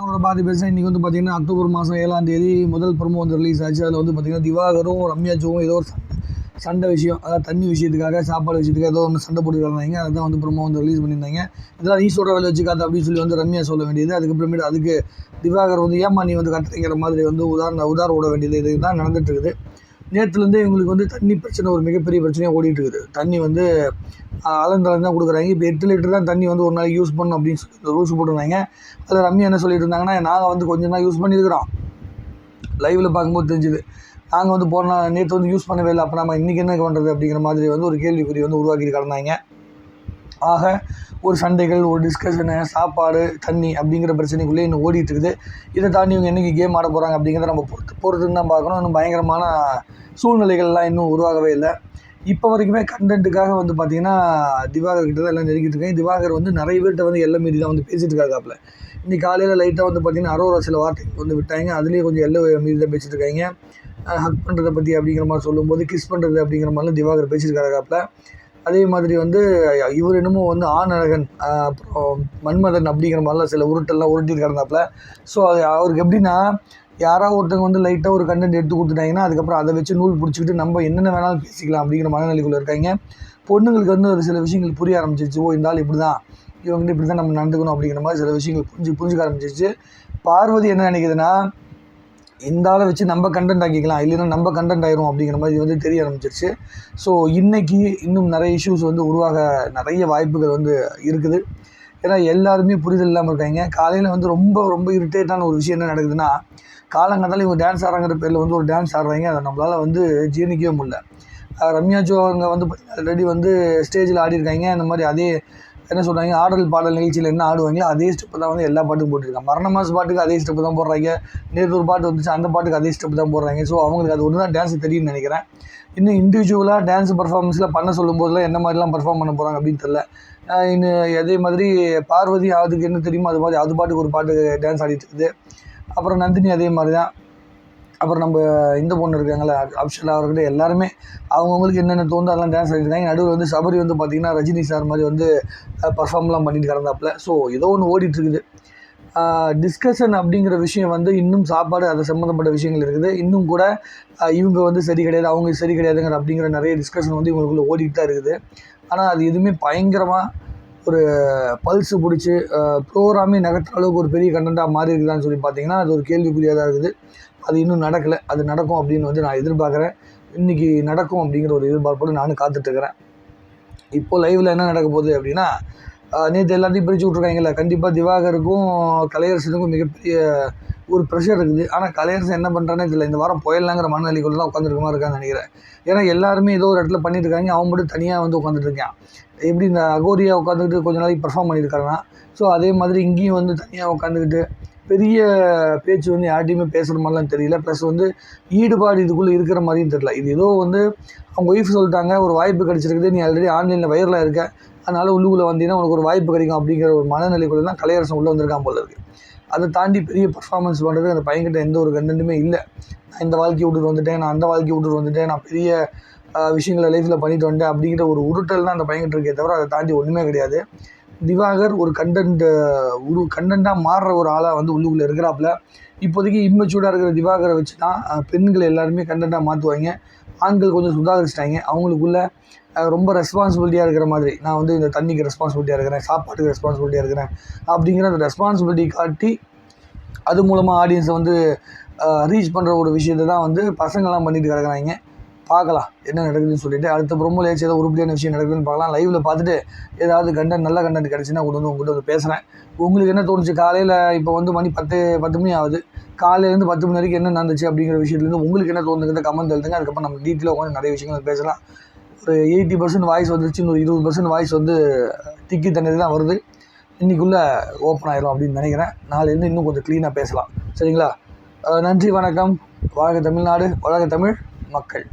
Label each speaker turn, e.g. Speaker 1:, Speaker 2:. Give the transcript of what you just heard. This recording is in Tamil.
Speaker 1: அவங்களோட பாதி பேச இன்றைக்கி வந்து பார்த்திங்கன்னா அக்டோபர் மாதம் ஏழாம் தேதி முதல் ப்ரோமோ வந்து ரிலீஸ் ஆச்சு. அதில் வந்து பார்த்திங்கன்னா திவாகரும் ரம்யாச்சுவும் ஏதோ ஒரு சண்டை சண்டை விஷயம் அதாவது தண்ணி விஷயத்துக்காக சாப்பாடு விஷயத்துக்காக ஏதோ ஒன்று சண்டை போட்டுருந்தாங்க அதை தான் வந்து ப்ரமோ வந்து ரிலீஸ் பண்ணியிருந்தாங்க. இதெல்லாம் நீ சொல்கிற வேலை வச்சுக்காத அப்படின்னு சொல்லி வந்து ரம்யா சொல்ல வேண்டியது. அதுக்கப்புறமேட்டு அதுக்கு திவாகர் வந்து ஏமா நீ வந்து கட்டுறீங்கிற மாதிரி வந்து உதாரண உதார விட வேண்டியது. இது தான் நடந்துட்டு இருக்குது. நேற்றுலேருந்தே இவங்களுக்கு வந்து தண்ணி பிரச்சனை ஒரு மிகப்பெரிய பிரச்சனையாக ஓடிட்டு இருக்குது தண்ணி வந்து அளந்தளந்து தான் கொடுக்குறாங்க. இப்போ எட்டு லிட்டர் தான் தண்ணி வந்து ஒரு நாளைக்கு யூஸ் பண்ணணும் அப்படின்னு சொல்லி ரூல்ஸ் போட்டிருந்தாங்க. அதில் ரம்யா என்ன சொல்லிட்டு இருந்தாங்கன்னா நாங்கள் வந்து கொஞ்சம் தான் யூஸ் பண்ணியிருக்கிறோம். லைவில் பார்க்கும்போது தெரிஞ்சுது. நாங்கள் வந்து போன நேற்று வந்து யூஸ் பண்ணவே இல்லை. அப்போ நம்ம இன்றைக்கி என்ன பண்ணுறது அப்படிங்கிற மாதிரி வந்து ஒரு கேள்விக்குறி வந்து உருவாக்கி கடந்தாங்க. ஆக ஒரு சண்டைகள் ஒரு டிஸ்கஷனு சாப்பாடு தண்ணி அப்படிங்கிற பிரச்சனைக்குள்ளே இன்னும் ஓடிட்டு இருக்குது இதை தாண்டி இவங்க என்றைக்கு கேம் ஆட போகிறாங்க அப்படிங்கிறத நம்ம பொறுத்து பொறுத்துன்னு தான் பார்க்கணும். இன்னும் பயங்கரமான சூழ்நிலைகள்லாம் இன்னும் உருவாகவே இல்லை. இப்போ வரைக்குமே கண்டென்ட்டுக்காக வந்து பார்த்தீங்கன்னா திவாகர் கிட்ட தான் எல்லாம் நெருங்கிட்டு இருக்கேன். திவாகர் வந்து நிறைய பேர்கிட்ட வந்து எல்லை மீறி தான் வந்து பேசிகிட்டு இருக்காப்ல. இன்றைக்கி காலையில் லைட்டாக வந்து பார்த்தீங்கன்னா அரோரா சில வார்த்தைகள் வந்து விட்டாங்க. அதுலேயே கொஞ்சம் எல்லை மீறி தான் பேசிட்டு இருக்காங்க. ஹக் பண்ணுறதை பற்றி அப்படிங்கிற மாதிரி சொல்லும்போது கிஸ் பண்ணுறது அப்படிங்கிற மாதிரிலாம் திவாகர் பேசியிருக்காருக்காப்ல அதே மாதிரி வந்து இவர் என்னமோ வந்து ஆனழகன் அப்புறம் மன்மதன் அப்படிங்கிற மாதிரிலாம் சில உருட்டெல்லாம் உருட்டிட்டு கிடந்தாப்புல. ஸோ அது அவருக்கு எப்படின்னா யாராவது ஒருத்தவங்க வந்து லைட்டாக ஒரு கண்டென்ட் எடுத்து கொடுத்துட்டாங்கன்னா அதுக்கப்புறம் அதை வச்சு நூல் பிடிச்சிக்கிட்டு நம்ம என்னென்ன வேணாலும் பேசிக்கலாம் அப்படிங்கிற மனநிலைக்குள்ளே இருக்காங்க. பொண்ணுங்களுக்கு வந்து ஒரு சில விஷயங்கள் புரிய ஆரம்பிச்சிருச்சு. ஓ இந்த ஆள் இப்படி தான் இவங்ககிட்ட இப்படி தான் நம்ம நடந்துக்கணும் அப்படிங்கிற மாதிரி சில விஷயங்கள் புரிஞ்சு புரிஞ்சுக்க ஆரம்பிச்சிருச்சு. பார்வதி என்ன நினைக்குதுன்னா இந்த ஆளை வச்சு நம்ம கண்டென்ட் ஆக்கிக்கலாம் இல்லைன்னா நம்ம கண்டென்ட் ஆயிரும் அப்படிங்கிற மாதிரி வந்து தெரிய ஆரம்பிச்சிருச்சு. ஸோ இன்றைக்கி இன்னும் நிறைய இஷ்யூஸ் வந்து உருவாக நிறைய வாய்ப்புகள் வந்து இருக்குது. ஏன்னா எல்லாருமே புரிதல் இல்லாமல் இருக்காங்க. காலையில் வந்து ரொம்ப ரொம்ப இரிட்டேட்டான ஒரு விஷயம் என்ன நடக்குதுன்னா காலங்காத்தாலும் இவங்க டான்ஸ் ஆடுறாங்கிற பேரில் வந்து ஒரு டான்ஸ் ஆடுறாங்க. அதை நம்மளால் வந்து ஜீர்ணிக்கவே முடியல. ரம்யா ஜோ அவங்க வந்து ஆல்ரெடி வந்து ஸ்டேஜில் ஆடிருக்காங்க. அந்த மாதிரி அதே என்ன சொல்கிறாங்க ஆடல் பாடல் நிகழ்ச்சியில் என்ன ஆடுவாங்களோ அதே ஸ்டெப்பு தான் வந்து எல்லா பாட்டுக்கும் போட்டிருக்காங்க. மரண மாஸ் பாட்டுக்கு அதே ஸ்டெப்பு தான் போடுறாங்க. நேற்று ஒரு பாட்டு வந்துச்சு அந்த பாட்டுக்கு அதே ஸ்டெப்பு தான் போடுறாங்க. ஸோ அவங்களுக்கு அது ஒன்று தான் டான்ஸ் தெரியும்னு நினைக்கிறேன். இன்னும் இண்டிவிஜுவலாக டான்ஸ் பர்ஃபார்மன்ஸில் பண்ண சொல்லும் போதெல்லாம் என்ன மாதிரிலாம் பர்ஃபார்ம் பண்ண போகிறாங்க அப்படின்னு தெரில இன்னும் அதே மாதிரி பார்வதி அதுக்கு என்ன தெரியுமோ அது மாதிரி அது பாட்டுக்கு ஒரு பாட்டு டான்ஸ் ஆடிட்டு இருக்குது. அப்புறம் நந்தினி அதே மாதிரி தான் அப்புறம் நம்ம இந்த பொண்ணு இருக்காங்களே அப்ஷலா அவர்கிட்ட எல்லாருமே அவங்கவுங்களுக்கு என்னென்ன தோணுதோ அதெல்லாம் டான்ஸ் ஆடிருக்காங்க நடுவில் வந்து சபரி வந்து பார்த்திங்கன்னா ரஜினி சார் மாதிரி வந்து பர்ஃபார்ம்லாம் பண்ணிட்டு கிடந்தாப்புல. ஸோ ஏதோ ஒன்று ஓடிட்டுருக்குது டிஸ்கஷன் அப்படிங்கிற விஷயம் வந்து இன்னும் சாப்பாடு அதை சம்மந்தப்பட்ட விஷயங்கள் இருக்குது. இன்னும் கூட இவங்க வந்து சரி கிடையாது அவங்க சரி கிடையாதுங்கிற அப்படிங்கிற நிறைய டிஸ்கஷன் வந்து இவங்களுக்குள்ளே ஓடிட்டு தான் இருக்குது. ஆனால் அது எதுவுமே பயங்கரமாக ஒரு பல்ஸு பிடிச்சி ப்ரோக்ராமே நகர்த்துற அளவுக்கு ஒரு பெரிய கண்டென்ட்டாக மாறி இருக்குதான்னு சொல்லி பார்த்தீங்கன்னா அது ஒரு கேள்விக்குறியாக தான் இருக்குது. அது இன்னும் நடக்கலை. அது நடக்கும் அப்படின்னு வந்து நான் எதிர்பார்க்குறேன். இன்றைக்கி நடக்கும் அப்படிங்கிற ஒரு எதிர்பார்ப்போடு நானும் காத்துட்ருக்கிறேன் இப்போது லைவில் என்ன நடக்க போகுது அப்படின்னா நேற்று எல்லாத்தையும் பிரித்து விட்ருக்காங்கல்ல கண்டிப்பாக திவாகருக்கும் கலையரசனுக்கும் மிகப்பெரிய ஒரு ப்ரெஷர் இருக்குது. ஆனால் கலையரசன் என்ன பண்ணுறானே தெரியல. இந்த வாரம் போயிடலாங்கிற மனநிலைக்குள்ள தான் உட்காந்துருக்க மாதிரி இருக்கான்னு நினைக்கிறேன். ஏன்னா எல்லாருமே ஏதோ ஒரு இடத்துல பண்ணிட்டு இருக்காங்க. அவன் மட்டும் தனியாக வந்து உட்காந்துட்டு இருக்கான். எப்படி இந்த அகோரியா உட்காந்துக்கிட்டு கொஞ்ச நாளைக்கு பர்ஃபார்ம் பண்ணியிருக்காருன்னா ஸோ அதே மாதிரி இங்கேயும் வந்து தனியாக உட்காந்துக்கிட்டு பெரிய பேச்சு வந்து யார்ட்டையுமே பேசுகிற மாதிரிலாம் தெரியல. ப்ளஸ் வந்து ஈடுபாடு இதுக்குள்ளே இருக்கிற மாதிரியும் தெரியல. இது ஏதோ வந்து அவங்க ஒய்ஃப் சொல்லிட்டாங்க ஒரு வாய்ப்பு கிடச்சிருக்குது நீ ஆல்ரெடி ஆன்லைனில் வயரில் இருக்க. அதனால் உள்ளுக்குள்ளே வந்தீங்கன்னா உனக்கு ஒரு வாய்ப்பு கிடைக்கும் அப்படிங்கிற ஒரு மனநிலைக்குள்ளே தான் கலையரசன் உள்ளே வந்திருக்கான் போல இருக்குது அதை தாண்டி பெரிய பர்ஃபார்மன்ஸ் பண்ணுறது அந்த பையன்கிட்ட எந்த ஒரு கண்டென்ட்டுமே இல்லை. நான் இந்த வாழ்க்கையை விட்டுட்டு வந்துட்டேன் நான் அந்த வாழ்க்கையை விட்டுட்டு வந்துட்டேன் நான் பெரிய விஷயங்களை லைஃப்பில் பண்ணிட்டு வந்துட்டேன் அப்படிங்கிற ஒரு உருட்டல் தான் அந்த பையன்கிட்ட இருக்கே தவிர அதை தாண்டி ஒன்றுமே கிடையாது. திவாகர் ஒரு கண்டென்ட் உரு கண்டென்ட்டாக மாறுற ஒரு ஆளாக வந்து உள்ளுக்குள்ளே இருக்கிறாப்புல. இப்போதைக்கு இம்மெச்சூர்டாக இருக்கிற திவாகரை வச்சு தான் பெண்கள் எல்லாருமே கண்டென்ட்டாக மாற்றுவாங்க ஆண்கள் கொஞ்சம் சுதாகரிச்சிட்டாங்க. அவங்களுக்குள்ள ரொம்ப ரெஸ்பான்சிபிலிட்டியாக இருக்கிற மாதிரி நான் வந்து இந்த தண்ணிக்கு ரெஸ்பான்சிபிலிட்டியாக இருக்கிறேன் சாப்பாட்டுக்கு ரெஸ்பான்சிபிலிட்டியாக இருக்கிறேன் அப்படிங்கிற அந்த ரெஸ்பான்சிபிலிட்டி காட்டி அது மூலமாக ஆடியன்ஸை வந்து ரீச் பண்ணுற ஒரு விஷயத்தை தான் வந்து பசங்கள்லாம் பண்ணிட்டு கிடக்குறாங்க. பார்க்கலாம் என்ன நடக்குதுன்னு சொல்லிட்டு அடுத்த ப்ரொமோல ஏதாச்சும் ஏதோ உருப்படியான விஷயம் நடக்குதுன்னு பார்க்கலாம். லைவில் பார்த்துட்டு ஏதாவது கண்டென்ட் நல்ல கண்டென்ட் கிடச்சுன்னா கொண்டு வந்து உங்கள்கிட்ட வந்து பேசுகிறேன் உங்களுக்கு என்ன தோணுச்சு? காலையில் இப்போ வந்து மணி பத்து பத்து மணி ஆகுது. காலையிலேருந்து பத்து மணி வரைக்கும் என்ன நடந்துச்சு அப்படிங்கிற விஷயத்துலேருந்து உங்களுக்கு என்ன தோணுதுங்கிறத கமெண்ட் எழுதுங்க. அதுக்கப்புறம் நம்ம டீட்டெயிலாக உட்காந்து நிறைய விஷயங்கள் பேசலாம். ஒரு எயிட்டி பர்சன்ட் வாய்ஸ் வந்துருச்சு இன்னொரு இருபது பர்சன்ட் வாய்ஸ் வந்து திக்கி தண்ணி தான் வருது. இன்றைக்குள்ளே ஓப்பன் ஆயிரும் அப்படின்னு நினைக்கிறேன். நாளையிலேருந்து இன்னும் கொஞ்சம் க்ளீனாக பேசலாம். சரிங்களா? நன்றி வணக்கம். வாழ்க தமிழ்நாடு வாழ்க தமிழ் மக்கள்.